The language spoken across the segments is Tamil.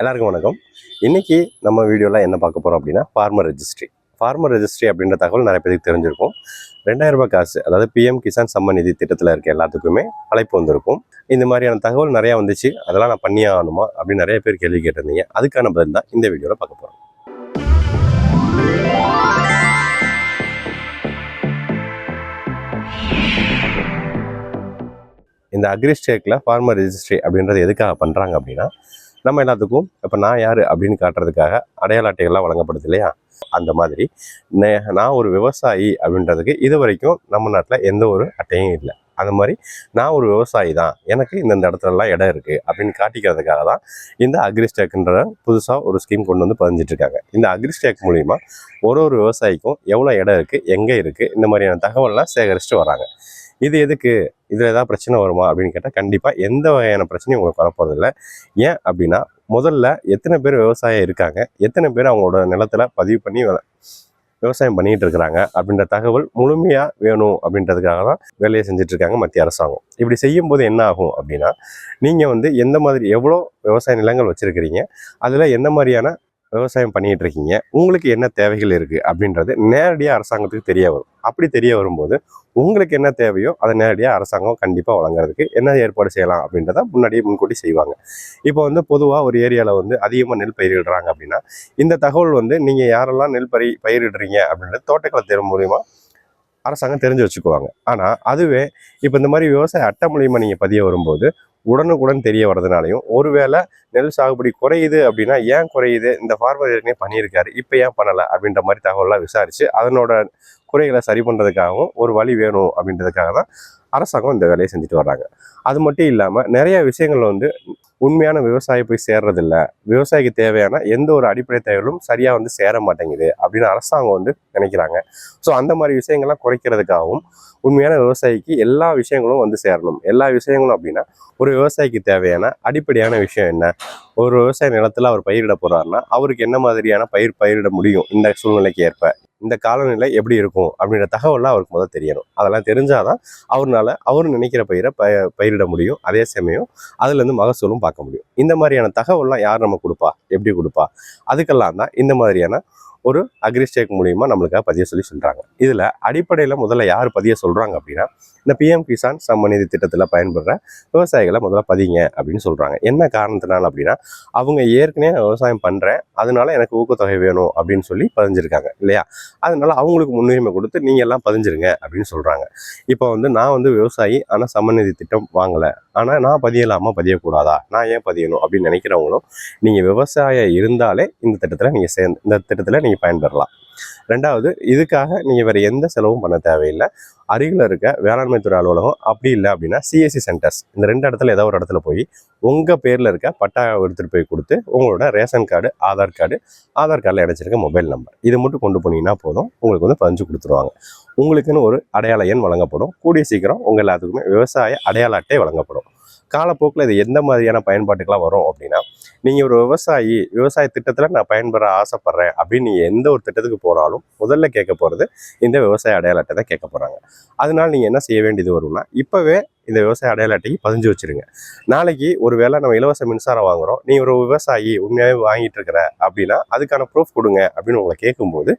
எல்லாருக்கும் வணக்கம். இன்றைக்கி நம்ம வீடியோவில் என்ன பார்க்க போகிறோம் அப்படின்னா ஃபார்மர் ரெஜிஸ்ட்ரி ஃபார்மர் ரெஜிஸ்ட்ரி அப்படின்ற தகவல் நிறைய பேருக்கு தெரிஞ்சிருக்கும். ரெண்டாயிரம் ரூபாய் காசு அதாவது பிஎம் கிசான் சம்மன் நிதி திட்டத்தில் இருக்க எல்லாத்துக்குமே அழைப்பு வந்திருக்கும். இந்த மாதிரியான தகவல் நிறையா வந்துச்சு அதெல்லாம் நான் பண்ணியே ஆகணுமா அப்படின்னு நிறைய பேர் கேள்வி கேட்டிருந்தீங்க. அதுக்கான பதில் தான் இந்த வீடியோவில் பார்க்க போகிறோம் இந்த அக்ரிஸ்டேக்கில் ஃபார்மர் ரெஜிஸ்ட்ரி அப்படின்றது எதுக்காக பண்ணுறாங்க அப்படின்னா நம்ம எல்லாத்துக்கும் இப்போ நான் யார் அப்படின்னு காட்டுறதுக்காக அடையாள அட்டைகள்லாம் வழங்கப்படுது இல்லையா? அந்த மாதிரி. நே- நான் ஒரு விவசாயி அப்படின்றதுக்கு இது வரைக்கும் நம்ம நாட்டில் எந்த ஒரு அட்டையும் இல்லை. அந்த மாதிரி நான் ஒரு விவசாயி தான். எனக்கு இந்தந்த இடத்துலலாம் இடம் இருக்குது அப்படின்னு காட்டிக்கிறதுக்காக தான் இந்த அக்ரிஸ்டேக்குன்ற புதுசாக ஒரு ஸ்கீம் கொண்டு வந்து பதிஞ்சிட்ருக்காங்க. இந்த அக்ரிஸ்டேக் மூலிமா ஒரு ஒரு விவசாயிக்கும் எவ்வளோ இடம் இருக்குது எங்கே இருக்குது இந்த மாதிரியான தகவல்லாம் சேகரிச்சுட்டு வராங்க. இது எதுக்கு? இதில் ஏதாவது பிரச்சனை வருமா? அப்படின்னு கேட்டால் கண்டிப்பாக எந்த வகையான பிரச்சனையும் உங்களுக்கு வரப்போறதில்ல. ஏன் அப்படின்னா முதல்ல எத்தனை பேர் விவசாயம் இருக்காங்க? எத்தனை பேர் அவங்களோட நிலத்துல பதிவு பண்ணி விவசாயம் பண்ணிகிட்டு இருக்கிறாங்க? அப்படின்ற தகவல் முழுமையாக வேணும் அப்படின்றதுக்காக தான் வேலையை செஞ்சிட்ருக்காங்க மத்திய அரசாங்கம். இப்படி செய்யும்போது என்ன ஆகும் அப்படின்னா நீங்கள் வந்து எந்த மாதிரி எவ்வளோ விவசாய நிலங்கள் வச்சுருக்கிறீங்க? அதில் எந்த மாதிரியான விவசாயம் பண்ணிட்டு இருக்கீங்க உங்களுக்கு என்ன தேவைகள் இருக்குது அப்படின்றது நேரடியாக அரசாங்கத்துக்கு தெரிய வரும். அப்படி தெரிய வரும்போது உங்களுக்கு என்ன தேவையோ அதை நேரடியாக அரசாங்கம் கண்டிப்பாக வழங்குறதுக்கு என்ன ஏற்பாடு செய்யலாம் அப்படின்றத முன்னாடியே முன்கூட்டி செய்வாங்க. இப்போ வந்து பொதுவாக ஒரு ஏரியாவில் வந்து அதிகமாக நெல் பயிரிடுறாங்க அப்படின்னா இந்த தகவல் வந்து நீங்கள் யாரெல்லாம் நெல் பயிர் பயிரிடுறீங்க அப்படின்றது தோட்டக்கலை தேர்வு மூலிமா அரசாங்கம் தெரிஞ்சு வச்சுக்குவாங்க. ஆனால் அதுவே இப்போ இந்த மாதிரி விவசாய அட்டை மூலியமாக நீங்கள் பதிய வரும்போது உடனுக்குடன் தெரிய வர்றதுனாலையும் ஒருவேளை நெல் சாகுபடி குறையுது அப்படின்னா ஏன் குறையுது? இந்த ஃபார்மர் ஏற்கனவே பண்ணியிருக்காரு இப்போ ஏன் பண்ணலை? அப்படின்ற மாதிரி தகவலாம் விசாரித்து அதனோட குறைகளை சரி பண்ணுறதுக்காகவும் ஒரு வழி வேணும் அப்படின்றதுக்காக தான் அரசாங்கம் இந்த வேலையை செஞ்சுட்டு வர்றாங்க. அது மட்டும் இல்லாமல் நிறைய விஷயங்கள் வந்து உண்மையான விவசாயி போய் சேர்றதில்ல. விவசாயிக்கு தேவையான எந்த ஒரு அடிப்படை தேவைகளும் சரியாக வந்து சேர மாட்டேங்குது அப்படின்னு அரசாங்கம் வந்து நினைக்கிறாங்க. ஸோ அந்த மாதிரி விஷயங்கள்லாம் குறைக்கிறதுக்காகவும் உண்மையான விவசாயிக்கு எல்லா விஷயங்களும் வந்து சேரணும். எல்லா விஷயங்களும் அப்படின்னா ஒரு விவசாயிக்கு தேவையான அடிப்படையான விஷயம் என்ன? ஒரு விவசாய நிலத்தில் அவர் பயிரிட போகிறாருன்னா அவருக்கு என்ன மாதிரியான பயிர் பயிரிட முடியும் இந்த சூழ்நிலைக்கு ஏற்ப? இந்த காலநிலை எப்படி இருக்கும் அப்படின்ற தகவல்லாம் அவருக்கு முதல் தெரியணும். அதெல்லாம் தெரிஞ்சாதான் அவர்னால அவர் நினைக்கிற பயிரை ப பயிரிட முடியும். அதே சமயம் அதுலேருந்து மகசூலும் பார்க்க முடியும். இந்த மாதிரியான தகவல்லாம் யார் நம்ம கொடுப்பா? எப்படி கொடுப்பா? அதுக்கெல்லாம் தான் இந்த மாதிரியான ஒரு அக்ரிஸ்டேக் மூலியமாக நம்மளுக்காக பதிய சொல்லி சொல்கிறாங்க இதில் அடிப்படையில் முதல்ல யார் பதிய சொல்கிறாங்க அப்படின்னா இந்த பிஎம் கிசான் சம்மநிதி திட்டத்தில் பயன்படுற விவசாயிகளை முதல்ல பதிங்க அப்படின்னு சொல்கிறாங்க என்ன காரணத்தினால அப்படின்னா அவங்க ஏற்கனவே விவசாயம் பண்ணுறேன் அதனால எனக்கு ஊக்கத்தொகை வேணும் அப்படின்னு சொல்லி பதிஞ்சிருக்காங்க இல்லையா? அதனால அவங்களுக்கு முன்னுரிமை கொடுத்து நீங்கள் எல்லாம் பதிஞ்சிருங்க அப்படின்னு சொல்கிறாங்க இப்போ வந்து நான் வந்து விவசாயி ஆனால் சம்மநிதி திட்டம் வாங்கலை. ஆனால் நான் பதியலாமா? பதியக்கூடாதா? நான் ஏன் பதியணும் அப்படின்னு நினைக்கிறவங்களும் நீங்கள் விவசாயம் இருந்தாலே இந்த திட்டத்தில் நீங்கள் சேர்ந்து இந்த திட்டத்தில் நீங்கள் பயன்பெறலாம். ரெண்டாவது இதுக்காக நீங்கள் வேறு எந்த செலவும் பண்ண தேவையில்லை. அருகில் இருக்க வேளாண்மை துறை அலுவலகம் அப்படி இல்லை அப்படின்னா சிஎஸ்சி சென்டர்ஸ் இந்த ரெண்டு இடத்துல ஏதோ ஒரு இடத்துல போய் உங்கள் பேரில் இருக்க பட்டா எடுத்துகிட்டு போய் கொடுத்து உங்களோட ration card Aadhaar card Aadhaar கார்டில் இணைச்சிருக்க மொபைல் நம்பர். இது மட்டும் கொண்டு போனீங்கன்னா போதும். உங்களுக்கு வந்து பதிஞ்சு கொடுத்துருவாங்க. உங்களுக்குன்னு ஒரு அடையாள எண் வழங்கப்படும். கூடிய சீக்கிரம் உங்கள் எல்லாத்துக்குமே விவசாய அடையாள அட்டை வழங்கப்படும். காலப்போக்கில் இது எந்த மாதிரியான பயன்பாட்டுக்கெல்லாம் வரும் அப்படின்னா நீங்கள் ஒரு விவசாயி விவசாய திட்டத்தில் நான் பயன்பெற ஆசைப்பட்றேன் அப்படின்னு நீங்கள் எந்த ஒரு திட்டத்துக்கு போனாலும் முதல்ல கேட்க போகிறது இந்த விவசாய அடையாள அட்டை தான் கேட்க போகிறாங்க அதனால நீங்கள் என்ன செய்ய வேண்டியது வரும்னா இப்போவே இந்த விவசாய அடையாள அட்டைக்கு பதிஞ்சு வச்சிருங்க. நாளைக்கு ஒரு வேளை நம்ம இலவச மின்சாரம் வாங்குறோம் நீ ஒரு விவசாயி உண்மையாகவே வாங்கிட்டு இருக்கிற அப்படின்னா அதுக்கான ப்ரூஃப் கொடுங்க அப்படின்னு உங்களை கேட்கும்போது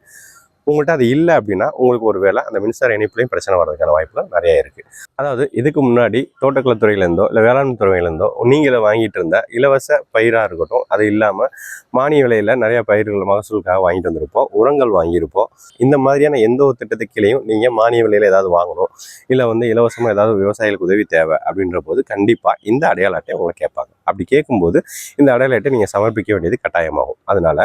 உங்கள்கிட்ட அது இல்லை அப்படின்னா உங்களுக்கு ஒரு வேளை அந்த மின்சார இணைப்புலையும் பிரச்சனை வர்றதுக்கான வாய்ப்புகள் நிறையா இருக்குது அதாவது இதுக்கு முன்னாடி தோட்டக்கலைத்துறையிலேருந்தோ இல்லை வேளாண் துறையிலேருந்தோ நீங்கள் வாங்கிட்டு இருந்த இலவச பயிராக இருக்கட்டும் அது இல்லாமல் மானிய விலையில் நிறையா பயிர்கள் மகசூலுக்காக வாங்கிட்டு வந்திருப்போம் உரங்கள் வாங்கியிருப்போம். இந்த மாதிரியான எந்த ஒரு திட்டத்துக்கிலையும் கீழேயும் நீங்கள் மானிய விலையில் ஏதாவது வாங்கணும் இல்லை வந்து இலவசமாக ஏதாவது விவசாயிகளுக்கு உதவி தேவை அப்படின்ற போது கண்டிப்பாக இந்த அடையாள அட்டை உங்களை கேட்பாங்க. அப்படி கேட்கும்போது இந்த அடையாள அட்டை நீங்கள் சமர்ப்பிக்க வேண்டியது கட்டாயமாகும். அதனால்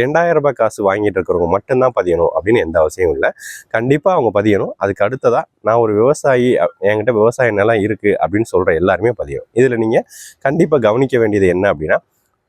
ரெண்டாயிரம் ரூபாய் காசு வாங்கிட்டு இருக்கிறவங்க மட்டும்தான் பதியணும் அப்படின்னு எந்த அவசியமும் இல்லை. கண்டிப்பாக அவங்க பதியணும். அதுக்கு அடுத்ததாக நான் ஒரு விவசாயி என்கிட்ட விவசாய நிலம் இருக்குது அப்படின்னு சொல்கிற எல்லாருமே பதியணும். இதில் நீங்கள் கண்டிப்பாக கவனிக்க வேண்டியது என்ன அப்படின்னா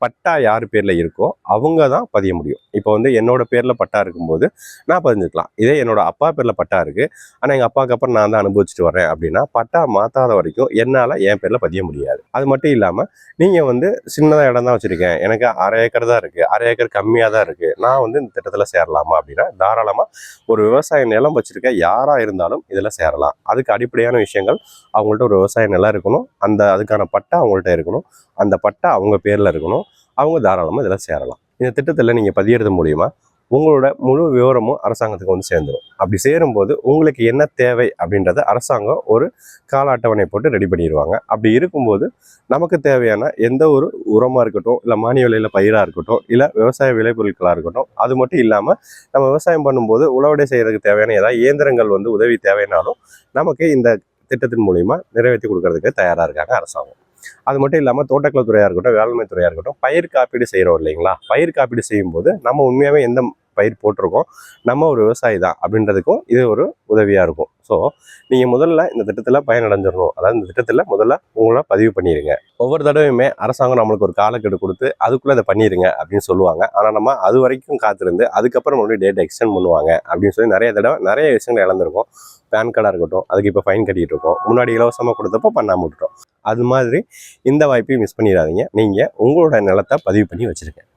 பட்டா யார் பேரில் இருக்கோ அவங்க தான் பதிய முடியும். இப்போ வந்து என்னோட பேரில் பட்டா இருக்கும்போது நான் பதிஞ்சுக்கலாம். இதே என்னோட அப்பா பேரில் பட்டா இருக்குது ஆனால் எங்கள் அப்பாவுக்கு அப்புறம் நான் தான் அனுபவிச்சுட்டு வரேன் அப்படின்னா பட்டா மாற்றாத வரைக்கும் என்னால் என் பேரில் பதிய முடியாது. அது மட்டும் இல்லாமல் நீங்கள் வந்து சின்னதாக இடம் தான் வச்சுருக்கேன். எனக்கு அரை ஏக்கர் தான் இருக்குது அரை ஏக்கர் கம்மியாக தான் இருக்குது நான் வந்து இந்த திட்டத்தில் சேரலாமா அப்படின்னா தாராளமாக ஒரு விவசாய நிலம் வச்சுருக்க யாராக இருந்தாலும் இதில் சேரலாம். அதுக்கு அடிப்படையான விஷயங்கள் அவங்கள்ட்ட ஒரு விவசாய நிலம் இருக்கணும். அந்த அதுக்கான பட்டா அவங்கள்ட்ட இருக்கணும். அந்த பட்டா அவங்க பேரில் இருக்கணும். அவங்க தாராளமாக இதில் சேரலாம். இந்த திட்டத்தில் நீங்கள் பதியறது மூலிமா உங்களோட முழு விவரமும் அரசாங்கத்துக்கு வந்து சேர்ந்துடும் அப்படி சேரும்போது உங்களுக்கு என்ன தேவை அப்படின்றத அரசாங்கம் ஒரு கால அட்டவணை போட்டு ரெடி பண்ணிடுவாங்க அப்படி இருக்கும்போது நமக்கு தேவையான எந்த ஒரு உரமாக இருக்கட்டும் இல்லை மானிய விலையில் பயிராக இருக்கட்டும் இல்லை விவசாய விளைபொருட்களாக இருக்கட்டும் அது மட்டும் இல்லாமல் நம்ம விவசாயம் பண்ணும்போது உழவடை செய்கிறதுக்கு தேவையான ஏதாவது இயந்திரங்கள் வந்து உதவி தேவைனாலும் நமக்கு இந்த திட்டத்தின் மூலிமா நிறைவேற்றி கொடுக்கறதுக்கு தயாராக இருக்காங்க அரசாங்கம். அது மட்டும் இல்லாமல் தோட்டக்கலை துறையாக இருக்கட்டும் வேளாண்மை துறையாக இருக்கட்டும் பயிர் காப்பீடு செய்கிறோம் இல்லைங்களா? பயிர் காப்பீடு செய்யும்போது நம்ம உண்மையாகவே எந்த பயிர் போட்டிருக்கோம்? நம்ம ஒரு விவசாயி தான் அப்படின்றதுக்கும் இது ஒரு உதவியாக இருக்கும். ஸோ நீங்கள் முதல்ல இந்த திட்டத்தில் பயனடைஞ்சிடணும் அதாவது இந்த திட்டத்தில் முதல்ல உங்களை பதிவு பண்ணிடுங்க ஒவ்வொரு தடவையுமே அரசாங்கம் நம்மளுக்கு ஒரு காலக்கெடு கொடுத்து அதுக்குள்ளே இதை பண்ணிடுங்க அப்படின்னு சொல்லுவாங்க. ஆனால் நம்ம அது வரைக்கும் காத்திருந்து அதுக்கப்புறம் மறுபடியும் டேட் எக்ஸ்டெண்ட் பண்ணுவாங்க அப்படின்னு சொல்லி நிறைய தடவை நிறைய விஷயங்கள் இழந்திருக்கும். பேன் கார்டாக இருக்கட்டும் அதுக்கு இப்போ ஃபைன் கட்டிகிட்டு இருக்கோம். முன்னாடி இலவசமாக கொடுத்தப்போ பண்ணாமல் விட்டுட்டோம். அது மாதிரி இந்த வாய்ப்பையும் மிஸ் பண்ணிடாதீங்க. நீங்கள் உங்களோட நிலத்தை பதிவு பண்ணி வச்சுருக்கேன்